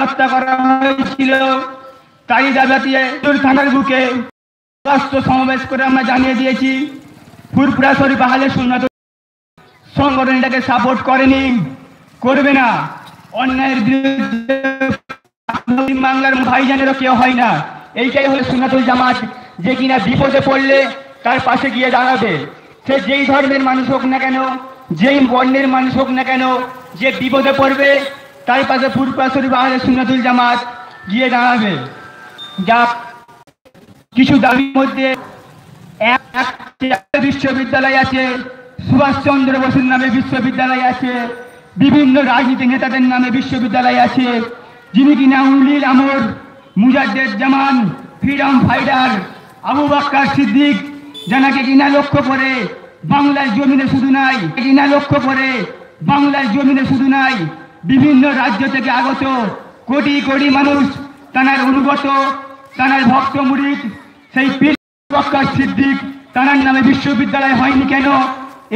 হত্যা করা হয়েছিল। তাই দাবিতে থানার বুকে সমাবেশ করে আমরা জানিয়ে দিয়েছি ফুরপুরা শরীফ আহলে সুন্নাত সংগঠন এটাকে সাপোর্ট করেনি, করবে না। অন্যায়ের বিরুদ্ধে বাংলার ভাইজানেরও কেউ হয় না। এইটাই হলো সুন্নাতুল জামাত। যে কিনা বিপদে পড়লে তার পাশে গিয়ে দাঁড়াবে। সে যেই ধর্মের মানুষ হোক না কেন, যেই বর্ণের মানুষ হোক না কেন, যে বিপদে পড়বে তার পাশে ফুরপুরা শরীফ আহলে সুন্নাতুল জামাত গিয়ে দাঁড়াবে। যা কিছু দাবির মধ্যে বিশ্ববিদ্যালয় আছে, সুভাষচন্দ্র বসুর নামে বিশ্ববিদ্যালয় আছে, বিভিন্ন রাজনীতি নেতাদের নামে বিশ্ববিদ্যালয় আছে, যিনি কিনা উলিল আমর, মুজাদ্দেদ জামান, ফ্রিডম ফাইটার, আবু বাক্কার সিদ্দিক জানাকে কিনা লক্ষ্য করে বাংলার জমিনে শুধু নাই, কিনা লক্ষ্য করে বাংলার জমিনে শুধু নাই বিভিন্ন রাজ্য থেকে আগত কোটি কোটি মানুষ তানার অনুগত তানার ভক্ত মুরিদ, সেই পীর সিদ্দিক তানার নামে বিশ্ববিদ্যালয় হয়নি কেন?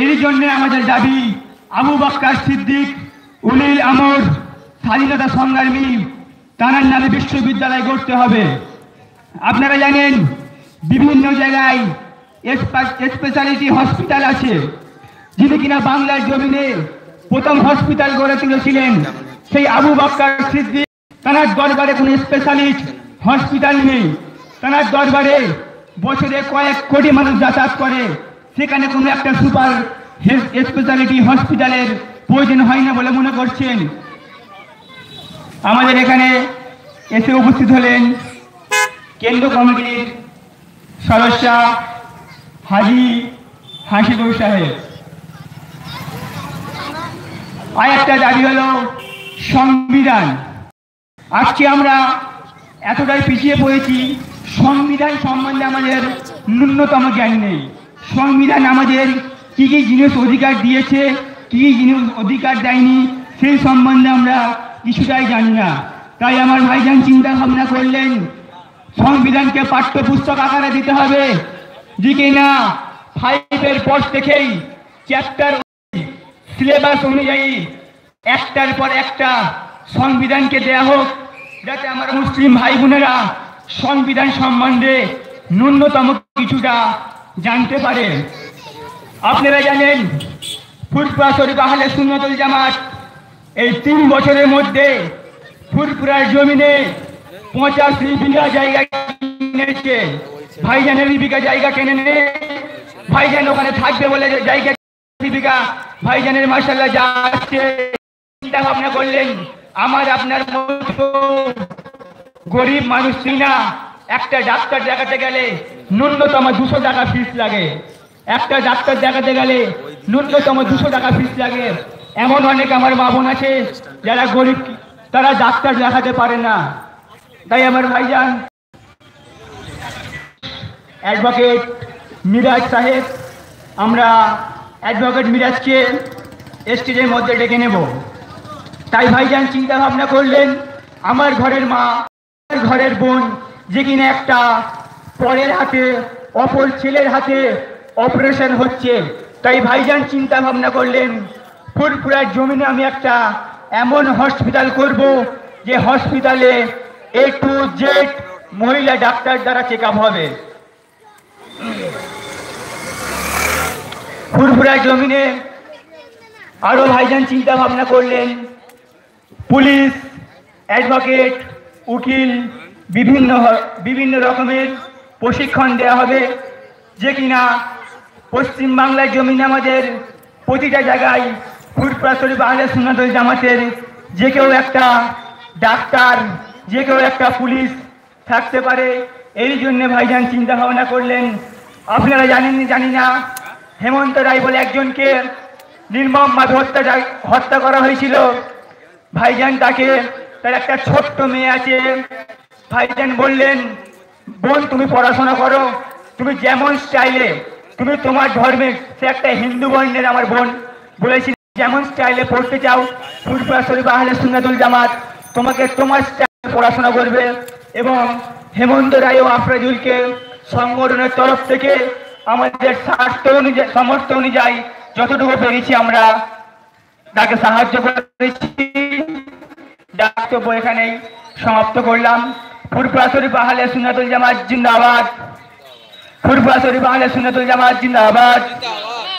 এই জন্য আমাদের দাবি, আবু বক্কার সিদ্দিক, উলিল আমর, স্বাধীনতা সংগ্রামী তানার নামে বিশ্ববিদ্যালয় গড়তে হবে। আপনারা জানেন, বিভিন্ন জায়গায় স্পেশালিটি হসপিটাল আছে, যিনি কিনা বাংলার জমিনে প্রথম হসপিটাল গড়ে তুলেছিলেন সেই আবু বাক্কার সিদ্দিক। তানার দরবারে কোনো স্পেশালিস্ট হসপিটাল নেই। তানার দরবারে বছরে কয়েক কোটি মানুষ যাতায়াত করে। সেখানে কোনো একটা সুপার স্পেশালিটি হসপিটালের প্রয়োজন হয় না বলে মনে করছেন। আমাদের এখানে এসে উপস্থিত হলেন কেন্দ্র কমিটির সদস্য হাজি হাসিবুর সাহেব। আর একটা দাবি হলো সংবিধান। আজকে আমরা এতটাই পিছিয়ে পড়েছি, সংবিধান সম্বন্ধে আমাদের ন্যূনতম জ্ঞান নেই। সংবিধান আমাদের কি কি জিনিস অধিকার দিয়েছে, কি কি জিনিস অধিকার দেয়নি, সেই সম্বন্ধে আমরা কিছুটাই জানি না। তাই আমার ভাইজান চিন্তা ভাবনা করলেন, সংবিধানকে পাঠ্যপুস্তক আকারে দিতে হবে। যে কিনা ফাইভের পর থেকেই চ্যাপ্টার সিলেবাস অনুযায়ী একটার পর একটা সংবিধানকে দেয়া হোক, যাতে আমার মুসলিম ভাই বোনেরা সংবিধান সম্বন্ধে ন্যূনতম কিছুটা জানতে পারে। আপনারা জানেন ফুরপুরা শরীফ আহলে সুন্নতুল জামাত এই তিন বছরের মধ্যে ফুরপুরার জমিনে পঁচাশি বিঘা জায়গা কিনেছে। ভাইজানের বিঘা জায়গা কেনে নে ভাইজান ওখানে থাকবে বলে জায়গা বিঘা ভাইজানের মার্শাল্লাহ যা আসছে, চিন্তা ভাবনা করলেন, আমার আপনার মতো গরিব মানুষ না? একটা ডাক্তার দেখাতে গেলে ন্যূনতম দুশো টাকা ফিস লাগে। একটা ডাক্তার দেখাতে গেলে ন্যূনতম দুশো টাকা ফিস লাগে। এমন অনেক আমার মা বোন আছে, যারা গরিব, তারা ডাক্তার দেখাতে পারে না। তাই আমার ভাইজান অ্যাডভোকেট মিরাজ সাহেব, আমরা অ্যাডভোকেট মিরাজকে স্টেজের মধ্যে ডেকে নেব। তাই ভাইজান চিন্তা ভাবনা করলেন, আমার ঘরের মা, আমার ঘরের বোন যে কিনা একটা পরের হাতে, অপর ছেলের হাতে অপারেশন হচ্ছে। তাই ভাইজান চিন্তা ভাবনা করলেন ফুরপুরার জমিনে আমি একটা এমন হসপিটাল করব যে হসপিটালে এ টু জেড মহিলা ডাক্তার দ্বারা চেক হবে। ফুরফুরা জমিনে আরও ভাইজান চিন্তা ভাবনা করলেন। পুলিশ, অ্যাডভোকেট, উকিল, বিভিন্ন বিভিন্ন রকমের প্রশিক্ষণ দেওয়া হবে যে কিনা পশ্চিম বাংলার জমিনে আমাদের প্রতিটা জায়গায় ফুরফুরা শরীফ আহলে সুন্নাতুল জামাতের যে কেউ একটা ডাক্তার, যে কেউ একটা পুলিশ থাকতে পারে। এই জন্য ভাইজান চিন্তা ভাবনা করলেন। আপনারা জানেন জানি না। হেমন্ত রায় বলে একজনকে নির্মমভাবে হত্যা হত্যা করা হয়েছিল। ভাইজান তাকে, তার একটা ছোট্ট মেয়ে আছে। ভাইজান বললেন, বোন, তুমি পড়াশোনা করো। তুমি যেমন স্টাইলে, তুমি তোমার ধর্মের সে একটা হিন্দু বর্ণের আমার বোন। বলেছিল যেমন স্টাইলে পড়তে চাও, ফুরফুরা শরীফ জামাত, তোমাকে তোমার স্টাইলে পড়াশোনা করবে। এবং হেমন্ত রায় ও আফরাজুলকে সংগঠনের তরফ থেকে আমাদের স্বার্থ অনুযায়ী সমর্থ অনুযায়ী যতটুকু পেরেছি আমরা, তাকে সাহায্য করেছি। বক্তব্য এখানেই সমাপ্ত করলাম। ফুরফুরা শরীফ আহলে সুন্নাতুল জামাত, জিন্দাবাদ। ফুরফুরা শরীফ আহলে সুন্নাতুল জামাত, জিন্দাবাদ।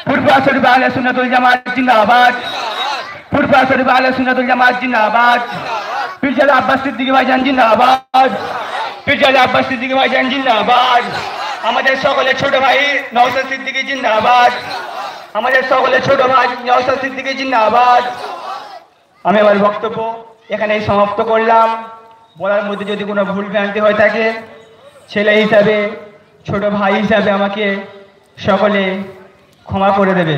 ফুরফুরা শরীফ আহলে সুন্নাতুল জামাত, জিন্দাবাদ। ফুরফুরা শরীফ আহলে সুন্নাতুল জামাত, জিন্দাবাদ। পিরজাদা আব্বাস সিদ্দিকী ভাইজান, জিন্দাবাদ। পিরজাদা আব্বাস সিদ্দিকী ভাইজান, জিন্দাবাদ। আমাদের সকলের ছোট ভাই নওশাদ সিদ্দিকী জিন্দাবাদ। আমাদের সকলের ছোট ভাই নওশাদ সিদ্দিকী জিন্দাবাদ। আমি আমার বক্তব্য এখানেই সমাপ্ত করলাম। বলার মধ্যে যদি কোনো ভুল ভ্রান্তি হয়ে থাকে, ছেলে হিসাবে, ছোট ভাই হিসাবে আমাকে সকলে ক্ষমা করে দেবে।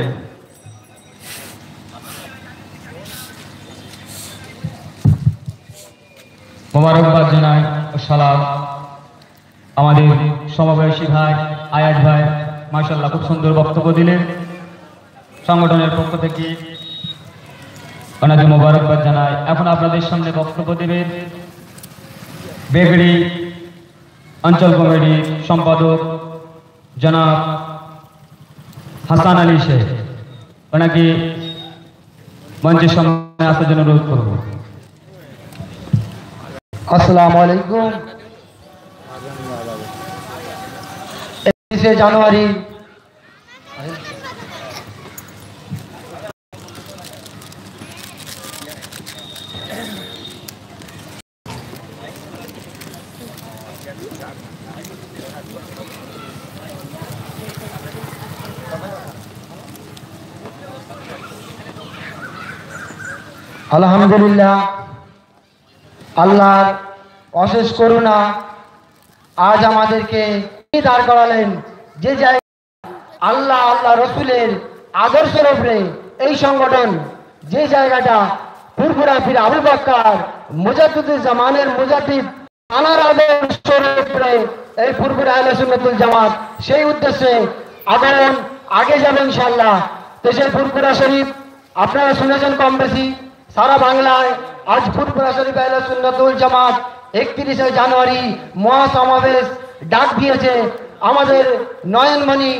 মোবারকবাদ জানাই সালাম। আমাদের সমবয়সী ভাই, আয়াজ ভাই মার্শাল্লাহ খুব সুন্দর বক্তব্য দিলেন। সংগঠনের পক্ষ থেকে ওনাকে মোবারকবাদ জানাই। এখন আপনাদের সামনে বক্তব্য দেবেন বেগড়ি অঞ্চল কমিটির সম্পাদক জনাব হাসান আলী শেখ। ওনাকে মঞ্চের সামনে আসার জন্য অনুরোধ করব। আসসালামু আলাইকুম। একুশে জানুয়ারি। আলহামদুলিল্লাহ আল্লাহর অশেষ করুণা আজ আমাদেরকে দাঁড় করালেন। যে জায়গায় আল্লাহ আল্লাহ রসুলের আদর্শের উপরে এই সংগঠন, যে জায়গাটা ফুরফুরা ফির আবু বাক্কার মুজাদ্দুদ্দিন জামানের মুজাদ্দিদ, আনার আদর্শের উপরে এই ফুরফুরা আহলে সুন্নাতুল জামাত, সেই উদ্দেশ্যে আগাম আগে যাবে ইনশাল্লাহ সেই ফুরফুরা শরীফ, আপনারা শুনেছেন কম বেশি, সারা বাংলায় আজ ফুরফুরা শরীফ আহলে সুন্নাতুল জামাত একত্রিশে জানুয়ারি মহাসমাবেশ ডাক দিয়েছে, আমাদের নয়নমণি,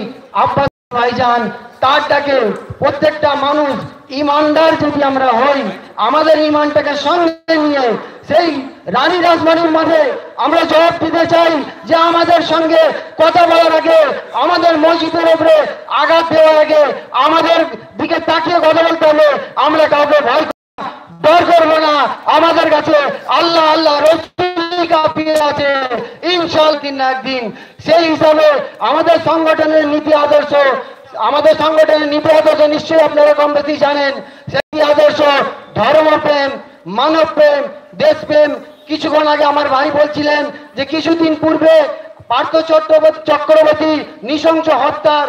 আব্বাস ভাইজান, তার ডাকে প্রত্যেকটা মানুষ ইমানদার যদি আমরা হই, আমাদের ইমানটাকে সঙ্গে নিয়ে সেই রানী রাজবাড়ির মাঝে আমরা জবাব দিতে চাই যে আমাদের সঙ্গে কথা বলার আগে, আমাদের মসজিদের উপরে আঘাত দেওয়ার আগে, আমাদের দিকে তাকিয়ে কথা বলতে হবে আমরা কাউকে ভয় ডর করব না। আমাদের কাছে আল্লাহ আল্লাহ রসুল কাফির আছে। ইনশাল দিন না একদিন সেই হিসাবে আমাদের সংগঠনের নীতি আদর্শ, আমাদের সংগঠনের নীতি আদর্শ নিশ্চয়ই আপনারা কম বেশি জানেন। সেই আদর্শ ধর্মপ্রেম মানবপ্রেম দেশপ্রেম কিছুক্ষণ আগে আমার ভাই বলছিলেন যে কিছুদিন পূর্বে পার্থ চট্টোপাধ্যায় চক্রবর্তী নৃশংস হত্যার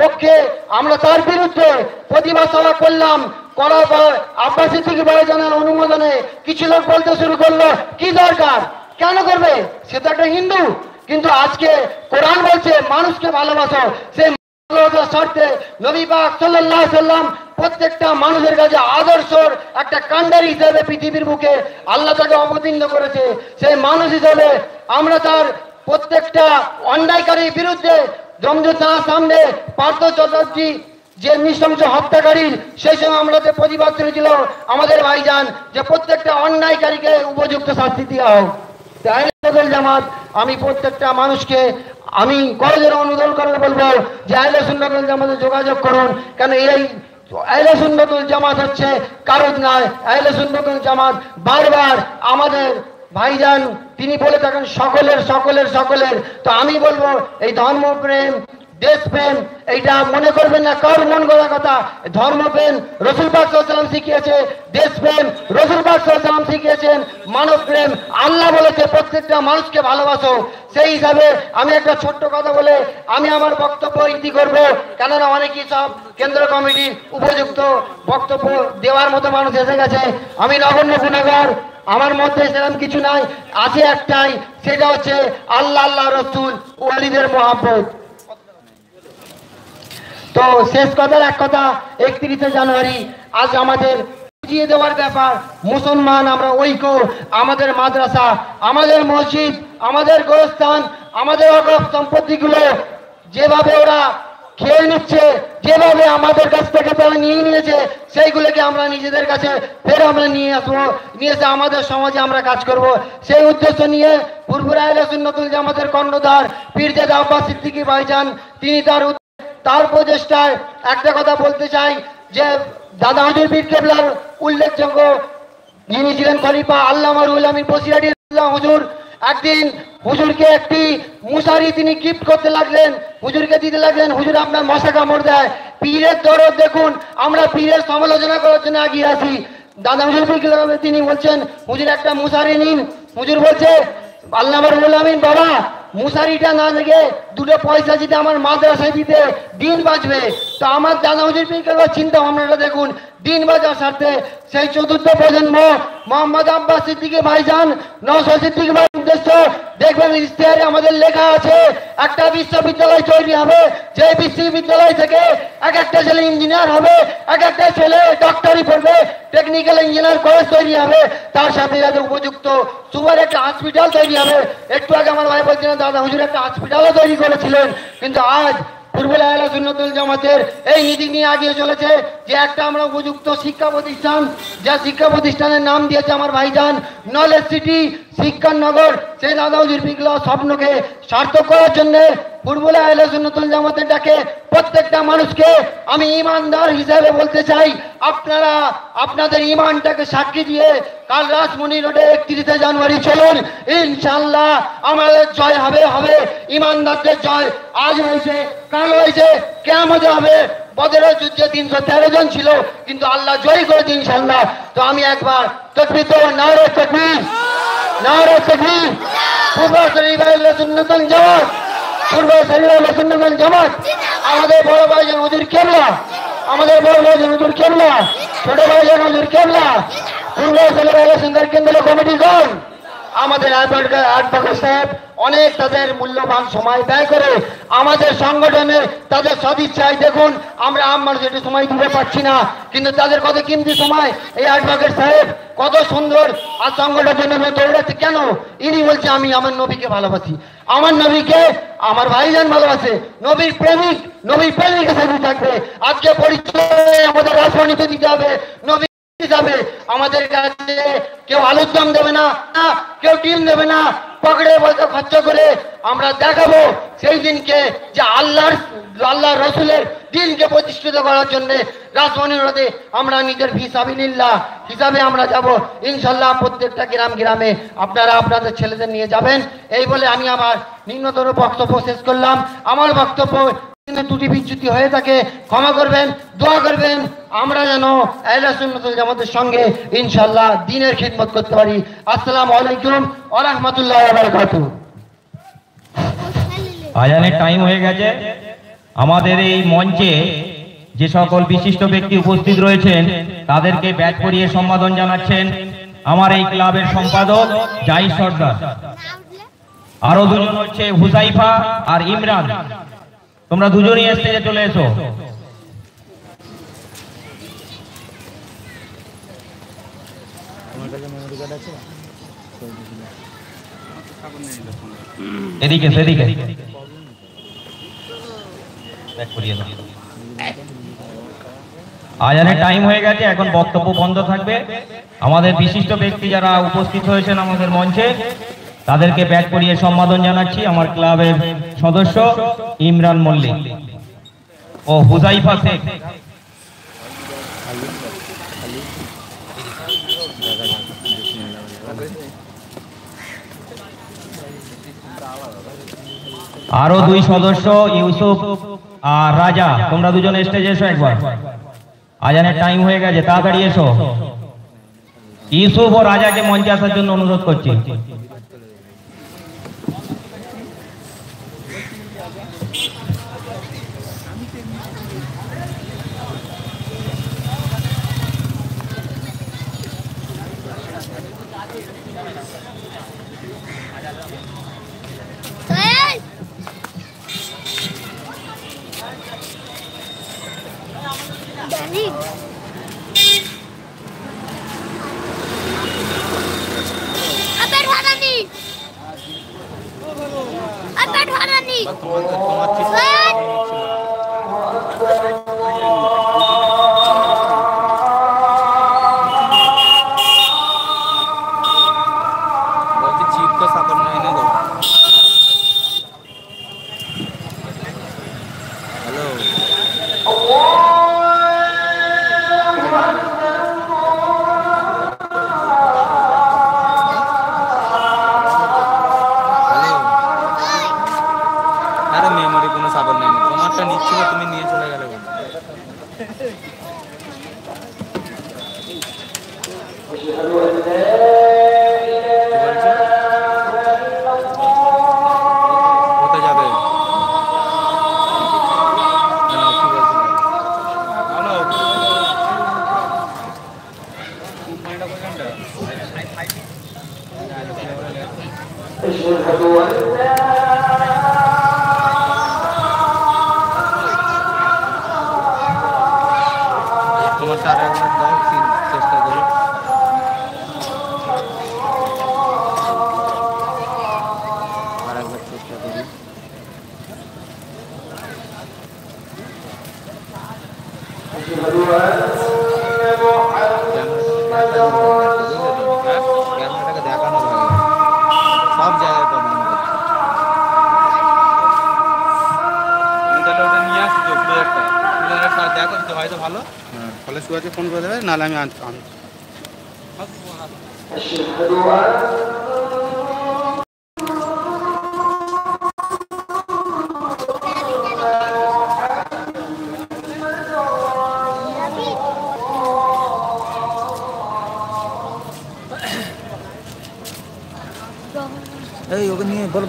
পক্ষে আমরা তার বিরুদ্ধে প্রতিবাদ সভা করলাম। করার পর আব্বাসী থেকে জানার অনুমোদনে কিছু লোক বলতে শুরু করল, কি দরকার? কেন করবে? সে তো একটা হিন্দু। কিন্তু আজকে কোরআন বলছে, মানুষকে ভালোবাসো। সে ভালোবাসার স্বার্থে নবী পাক আলাইহি সাল্লাম প্রত্যেকটা মানুষের কাছে আদর্শর একটা কাণ্ডারি হিসেবে পৃথিবীর বুকে আল্লাহ তাকে অবতীর্ণ করেছে। সেই মানুষ হিসাবে আমরা তার প্রত্যেকটা অন্যায়কারীর বিরুদ্ধে জমজু তাঁর সামনে পার্থ চট্টোপাধ্যায় যে নৃশংস হত্যাকারীর সেই সময় আমরা যে প্রতিবাদ করেছিল আমাদের ভাইজান, যে প্রত্যেকটা অন্যায়কারীকে উপযুক্ত শাস্তি দেওয়া হোক। তাই জামাত, আমি প্রত্যেকটা মানুষকে, আমি কলেজের অনুরোধ করে বলব যে আহলে সুন্নাতুল জামাতে যোগাযোগ করুন। কেন এই আহলে সুন্নাতুল জামাত হচ্ছে কারণ নয় আহলে সুন্নাতুল জামাত বারবার আমাদের ভাইজান, তিনি বলে থাকেন সকলের সকলের সকলের। তো আমি বলব, এই ধর্মপ্রেম, দেশপ্রেম, এইটা মনে করবেন না, কার মন গড়া কথা? ধর্মপ্রেম, রসুল পাক শিখিয়েছে, দেশপ্রেম, রসুল পাক মানব প্রেম, আল্লাহ বলেছে প্রত্যেকটা মানুষকে ভালোবাসো, সেই হিসাবে আমি একটা ছোট্ট কথা বলে আমি আমার বক্তব্য ইতি করব। কেননা অনেকেই সব কেন্দ্র কমিটি উপযুক্ত বক্তব্য দেওয়ার মতো মানুষ এসে গেছে। আমি নগণ্য গুণাগার আমার মধ্যে সেরকম কিছু নাই, আছে একটাই, সেটা হচ্ছে আল্লাহ আল্লাহ, রসুল, ওয়ালিদের মহাব্বত। তো শেষ কথার এক কথা, একত্রিশে জানুয়ারি, আজ আমাদের বুঝিয়ে দেওয়ার ব্যাপার। মুসলমান, আমরা ঐক্য। আমাদের মাদ্রাসা, আমাদের মসজিদ, আমাদের গোরস্থান, আমাদের অকপ সম্পত্তিগুলো যেভাবে ওরা খেয়ে নিচ্ছে, যেভাবে আমাদের কাছ থেকে তারা নিয়ে নিয়েছে, সেইগুলোকে আমরা নিজেদের কাছে ফের আমরা নিয়ে আসব। নিয়ে এসে আমাদের সমাজে আমরা কাজ করব। সেই উদ্দেশ্য নিয়ে পূর্বরা এলে সুন্নতুল জামাতের কর্ণধার পীরজাদা আব্বাস সিদ্দিকী ভাইজান, তিনি তার তার প্রচেষ্টায় একটা কথা বলতে চাই। যে দাদা হজুর পীর কেবলার উল্লেখযোগ্য যিনি ছিলেন খলিফা আল্লাহ রুল আমির বসিরাটি হুজুর, একদিন হুজুরকে একটি মুসারি তিনি গিফট করতে লাগলেন, হুজুরকে দিতে লাগলেন, হুজুর আপনার মশা কামড় দেয়। পীরের দরদ দেখুন, আমরা পীরের সমালোচনা করার জন্য আগিয়ে আসি। দাদা হুজুর তিনি বলছেন, হুজুর একটা মুসারি নিন। হুজুর বলছে, আল্লাহ আমিন, বাবা মুসারিটা না লেগে দুটো পয়সা যদি আমার মাদ্রাসায় দিতে দিন বাঁচবে, তো আমার দাদা পীর চিন্তা ভাবনাটা দেখুন দিন বাজার স্বার্থে সেই চতুর্থ প্রজন্ম, মোহাম্মদ আব্বাস সিদ্দিকী ভাইজান নওশাদ সিদ্দিকী ভাই উদ্দেশ্য, দেখবেন ইশতেহারে আমাদের লেখা আছে, একটা বিশ্ববিদ্যালয় তৈরি হবে যে বিশ্ববিদ্যালয় থেকে এক একটা ছেলে ইঞ্জিনিয়ার হবে, এক একটা ছেলে ডক্টরি পড়বে টেকনিক্যাল ইঞ্জিনিয়ার কলেজ তৈরি হবে, তার সাথে যাতে উপযুক্ত সুপার একটা হসপিটাল তৈরি হবে। একটু আগে আমার ভাই বলছিলেন, দাদা, হুজুর একটা হসপিটালও তৈরি করেছিলেন। কিন্তু আজ পূর্বলা আলা সুন্নতুল জামাতের। এই নীতি নিয়ে আগিয়ে চলেছে যে একটা আমরা উপযুক্ত শিক্ষা প্রতিষ্ঠান, যা শিক্ষা প্রতিষ্ঠানের নাম দিয়েছে আমার ভাইজান, নলেজ সিটি শিক্ষার নগর সেই দাদা হুজুর স্বপ্নকে সার্থক করার জন্য পূর্বলা আলা সুন্নতুল জামাতের ডাকে প্রত্যেকটা মানুষকে আমি ইমানদার হিসাবে বলতে চাই, আপনারা আপনাদের ইমানটাকে সাক্ষী দিয়ে কাল রাজমণি রোডে একত্রিশে জানুয়ারি চলুন ইনশাল্লাহ আমাদের জয় হবে হবে, ইমানদারদের জয় আজ হয়েছে। কাল হয়েছে কেমন হবে, বদরের যুদ্ধে তিনশো তেরো জন ছিল, কিন্তু আল্লাহ জয় করেছে ইনশাল্লাহ তো আমি একবার তকবির তো নারে তকবির নারে তকবির। পূর্ব শরীফ সুন্নতন জামাত পূর্ব শরীফ সুন্নতন জামাত। আমাদের বড় ভাইজান হুজুর কেবলা, আমাদের বড় ভাইজান হুজুর কেবলা, ছোট ভাইজান হুজুর কেবলা পূর্ব শরীফ সুন্দর কেন্দ্র কমিটি গণ। আমাদের সাহেব, অনেক তাদের মূল্যবান সময় ব্যয় করে আমাদের সংগঠনে তাদের সদিচ্ছায় দেখুন, আমরা আম মানুষ একটু সময় দিতে পারছি না, কিন্তু তাদের কত কিমতি সময়? এই অ্যাডভোকেট সাহেব, কত সুন্দর আর সংগঠনের জন্য দৌড়াচ্ছে কেন? ইনি বলছে, আমি আমার নবীকে ভালোবাসি। আমার নবীকে, আমার ভাইজান ভালোবাসে। নবীর প্রেমিক নবীর প্রেমিক হিসেবে থাকবে। আজকে পরিচয় আমাদের রাজনীতি দিতে হবে। নবী হিসাবে আমাদের কাছে কেউ আলুর দম দেবে না, কেউ ডিম দেবে না। পকেটে পয়সা খরচ করে আমরা দেখাবো সেই দিনকে যে আল্লাহর আল্লাহ রসুলের দিনকে প্রতিষ্ঠিত করার জন্য রাজমণি আমরা নিজের হিসাবে হিসাবিল্লাহ হিসাবে আমরা যাব। ইনশাল্লাহ প্রত্যেকটা গ্রাম গ্রামে আপনারা আপনাদের ছেলেদের নিয়ে যাবেন। এই বলে আমি আমার নিম্নতর বক্তব্য শেষ করলাম। আমার বক্তব্য ত্রুটি বিচ্যুতি হয়ে থাকে, ক্ষমা করবেন, দোয়া করবেন, আমরা যেন সঙ্গে ইনশাল্লাহ দিনের খিদমত করতে পারি। আসসালামু আলাইকুম আজানের টাইম হয়ে গেছে। আমাদের এই মঞ্চে যে সকল বিশিষ্ট ব্যক্তি উপস্থিত রয়েছেন, তাদেরকে ব্যাট করিয়ে সম্বোধন জানাচ্ছেন আমার এই ক্লাবের সম্পাদক জাহিদ সর্দার। আরও দুজন হচ্ছে হুসাইফা আর ইমরান। তোমরা দুজনই স্টেজে চলে এসো। এদিকে, সেদিকে। আজানের টাইম হয়ে গেছে, এখন বক্তব্য বন্ধ থাকবে। আমাদের বিশিষ্ট ব্যক্তি যারা উপস্থিত হয়েছেন আমাদের মঞ্চে তাদেরকে ব্যাট করিয়ে সম্বোধন জানাচ্ছি আমার ক্লাবের সদস্য ইমরান মল্লিক ও হুজাইফা শেখ। আরও দুই সদস্য, ইউসুফ আর রাজা। তোমরা দুজন স্টেজে এসো একবার। আজানের টাইম হয়ে গেছে, তাড়াতাড়ি এসো। ইউসুফ ও রাজাকে মঞ্চে আসার জন্য অনুরোধ করছি। Thank you. কারোর কোনো সাপোর্ট নেই। তোমারটা নিচ্ছিল তুমি নিয়ে চলে গেলে বলো হয়তো ভালো ফলে সুয়াকে ফোন করে দেবে নাহলে আমি আনছি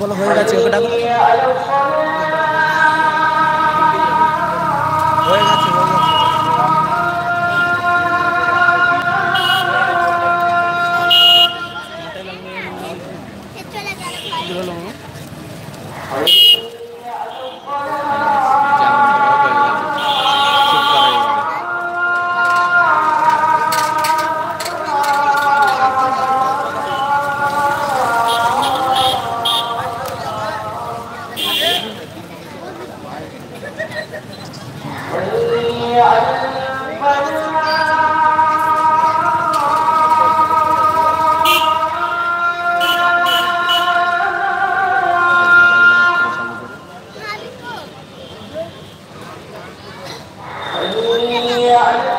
ওকে নিয়ে বল বল হয়ে গেছে ওকে ডাকো জায়গাটা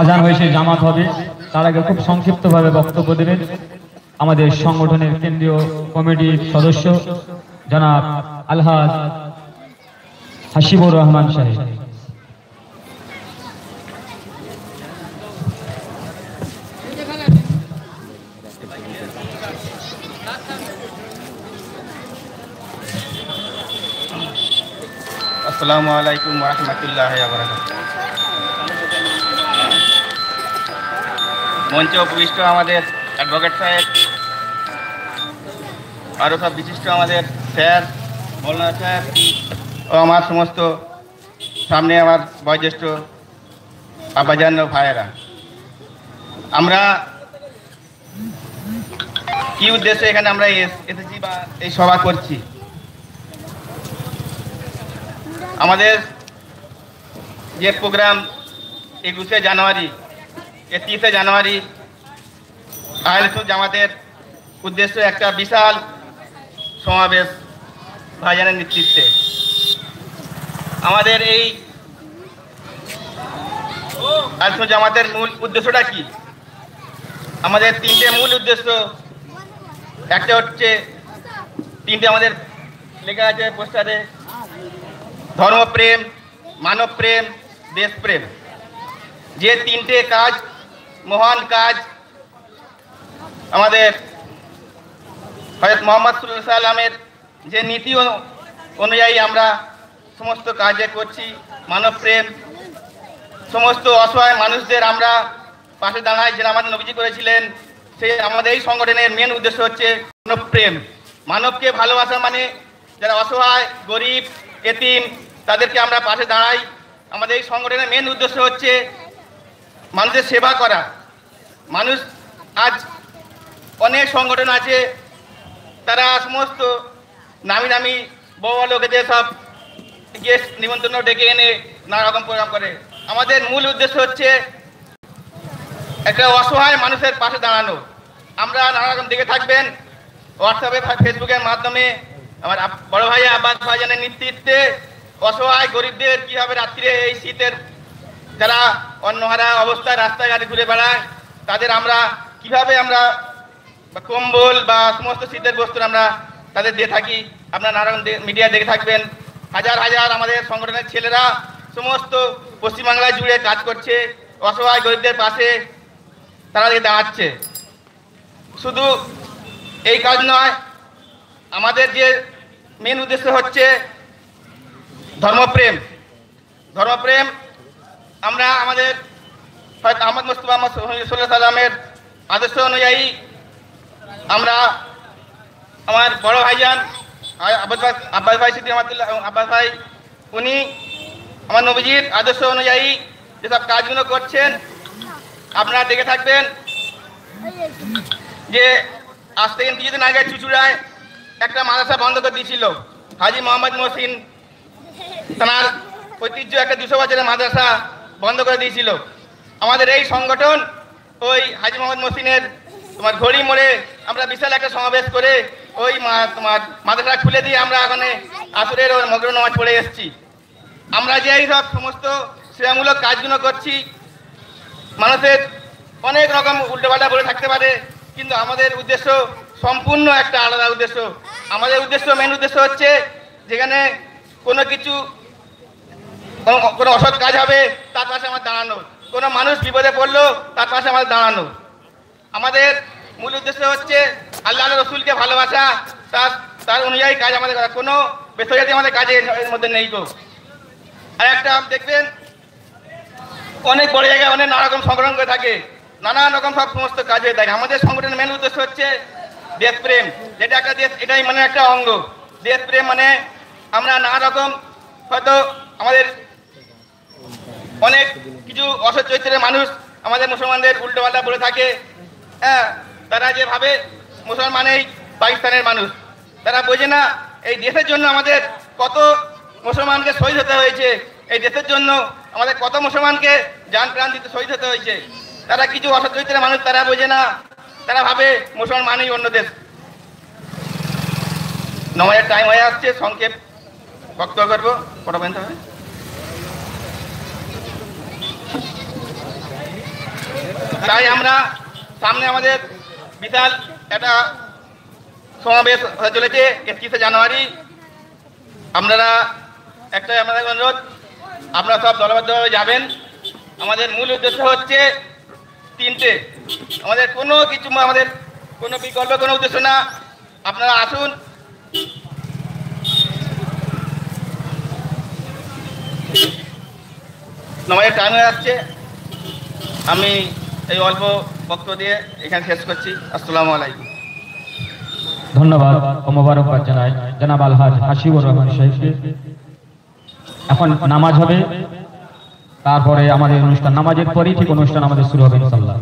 আজান হয়েছে, জামাত হবে। তার আগে খুব সংক্ষিপ্তভাবে বক্তব্য দেবেন আমাদের সংগঠনের কেন্দ্রীয় কমিটির সদস্য, জনাব আলহাজ হাসিবুর রহমান সাহেব। আসসালামু আলাইকুম রহমতুল্লাহ মঞ্চে উপবিষ্ট আমাদের অ্যাডভোকেট সাহেব আরও সব বিশিষ্ট আমাদের স্যার, মৌলানা স্যার ও আমার সমস্ত সামনে আমার বয়োজ্যেষ্ঠ আব্বাজান ও ভাইয়েরা। আমরা কি উদ্দেশ্যে এখানে আমরা এস- এসেছি বা এই সভা করছি? আমাদের যে প্রোগ্রাম একুশে জানুয়ারি একত্রিশে জানুয়ারি আহলেসুল জামাতের উদ্দেশ্য একটা বিশাল সমাবেশ ভাইজানের নেতৃত্বে। আমাদের এই আহলেসুল জামাতের মূল উদ্দেশ্যটা কি? আমাদের তিনটে মূল উদ্দেশ্য। একটা হচ্ছে তিনটে আমাদের লেখা আছে পোস্টারে, ধর্মপ্রেম, মানবপ্রেম, দেশপ্রেম। যে তিনটে কাজ মহান কাজ আমাদের হয়ত মোহাম্মদ সুল্লাহ সাল্লামের যে নীতি অনুযায়ী আমরা সমস্ত কাজে করছি মানবপ্রেম সমস্ত অসহায় মানুষদের আমরা পাশে দাঁড়াই, যেটা আমাদের নবীজি করেছিলেন সেই আমাদের এই সংগঠনের মেন উদ্দেশ্য হচ্ছে মানবপ্রেম মানবকে ভালোবাসা মানে যারা অসহায়, গরিব, এতিম, তাদেরকে আমরা পাশে দাঁড়াই। আমাদের এই সংগঠনের মেন উদ্দেশ্য হচ্ছে মানুষের সেবা করা। মানুষ আজ অনেক সংগঠন আছে, তারা সমস্ত নামি নামি বড় লোকেদের সব গেস্ট নিমন্ত্রণ ডেকে এনে নানা রকম প্রোগ্রাম করে। আমাদের মূল উদ্দেশ্য হচ্ছে একটা অসহায় মানুষের পাশে দাঁড়ানো। আমরা নানা রকম দেখে থাকবেন হোয়াটসঅ্যাপে ফেসবুকের মাধ্যমে। আমার বড় ভাই আব্বাস ভাইজানের নেতৃত্বে অসহায় গরিবদের কীভাবে রাত্রিরে এই শীতের যারা অন্যহারা অবস্থায় রাস্তাঘাটে ঘুরে বেড়ায়, তাদের আমরা কীভাবে আমরা কম্বল বা সমস্ত শীতের বস্তু আমরা তাদের দিয়ে থাকি, আপনারা নানান মিডিয়া দেখে থাকবেন। হাজার হাজার আমাদের সংগঠনের ছেলেরা সমস্ত পশ্চিমবাংলা জুড়ে কাজ করছে, অসহায় গরিবদের পাশে তারা দাঁড়াচ্ছে। শুধু এই কাজ নয়, আমাদের যে মেন উদ্দেশ্য হচ্ছে ধর্মপ্রেম। ধর্মপ্রেম আমরা আমাদের হয়তো আহমদ মুস্তফা সাল্লামের আদর্শ অনুযায়ী আমরা আমার বড় ভাইজান আব্বাস ভাই আব্বাস ভাই সিদ্দিক রহমাতুল্লাহ আব্বাস ভাই, উনি আমার নবীজির আদর্শ অনুযায়ী যেসব কাজগুলো করছেন, আপনারা দেখে থাকবেন যে আজ থেকে কিছুদিন আগে চুচুড়ায় একটা মাদ্রাসা বন্ধ করে দিয়েছিল। হাজি মোহাম্মদ মহসিন, তার ঐতিহ্য একটা দুশো বছরের মাদ্রাসা বন্ধ করে দিয়েছিল। আমাদের এই সংগঠন, ওই হাজি মোহাম্মদ মসিনের তোমার ঘড়ি মোড়ে আমরা বিশাল একটা সমাবেশ করে ওই তোমার মাদ্রাসা খুলে দিয়ে আমরা ওখানে আসরের ওর মগ্র নামাজ পড়ে এসেছি। আমরা যে সব সমস্ত সেবামূলক কাজগুলো করছি, মানুষের অনেক রকম উল্টোপাল্টা বলে থাকতে পারে, কিন্তু আমাদের উদ্দেশ্য সম্পূর্ণ একটা আলাদা উদ্দেশ্য। আমাদের উদ্দেশ্য মেন উদ্দেশ্য হচ্ছে যেখানে কোনো কিছু কোনো- কোনো অসৎ কাজ হবে, তার পাশে আমার দাঁড়ানো। কোনো মানুষ বিপদে পড়ল, তার পাশে আমাদের দাঁড়ানো। আমাদের মূল উদ্দেশ্য হচ্ছে আল্লাহ রসুলকে ভালোবাসা, তার তার অনুযায়ী কাজ আমাদের করা। কোনো বেসরকারি আমাদের কাজে এর মধ্যে নেই তো আর একটা দেখবেন, অনেক বড় জায়গায় অনেক নানা রকম সংগঠন করে থাকে। নানান রকম সব সমস্ত কাজ হয়ে থাকে। আমাদের সংগঠনের মেন উদ্দেশ্য হচ্ছে দেশপ্রেম যেটা একটা দেশ এটাই মানে একটা অঙ্গ। দেশপ্রেম মানে আমরা নানা রকম হয়তো আমাদের অনেক কিছু অসৎ চরিত্রের মানুষ আমাদের মুসলমানদের উল্টোপাল্টা বলে থাকে। হ্যাঁ তারা যে ভাবে মুসলমানেই পাকিস্তানের মানুষ। তারা বোঝে না এই দেশের জন্য আমাদের কত মুসলমানকে শহীদ হতে হয়েছে, এই দেশের জন্য আমাদের কত মুসলমানকে যান প্রাণ দিতে শহীদ হতে হয়েছে। তারা কিছু অসৎ চরিত্রের মানুষ, তারা বোঝে না। তারা ভাবে মুসলমানই মানেই অন্য দেশ। নমাজের টাইম হয়ে আসছে, সংক্ষেপ বক্তব্য করব। কটা তাই আমরা সামনে আমাদের বিশাল একটা সমাবেশ হয়ে চলেছে একত্রিশে জানুয়ারি। আপনারা একটা আমাদের অনুরোধ, আপনারা সব দলবদ্ধভাবে যাবেন। আমাদের মূল উদ্দেশ্য হচ্ছে তিনটে। আমাদের কোনো কিছু আমাদের কোনো বিকল্প, কোনো উদ্দেশ্য না। আপনারা আসুন। নমাজের টাইম হয়ে যাচ্ছে। আমি এই অল্প বক্তব্য দিয়ে এখানে শেষ করছি। আসসালামু আলাইকুম। ধন্যবাদ ও জানাই। জনাব আলহাজ হাসিবুর রহমান সাহেবকে। এখন নামাজ হবে। তারপরে আমাদের অনুষ্ঠান নামাজের পরেই ঠিক অনুষ্ঠান আমাদের শুরু হবে ইনশাল্লাহ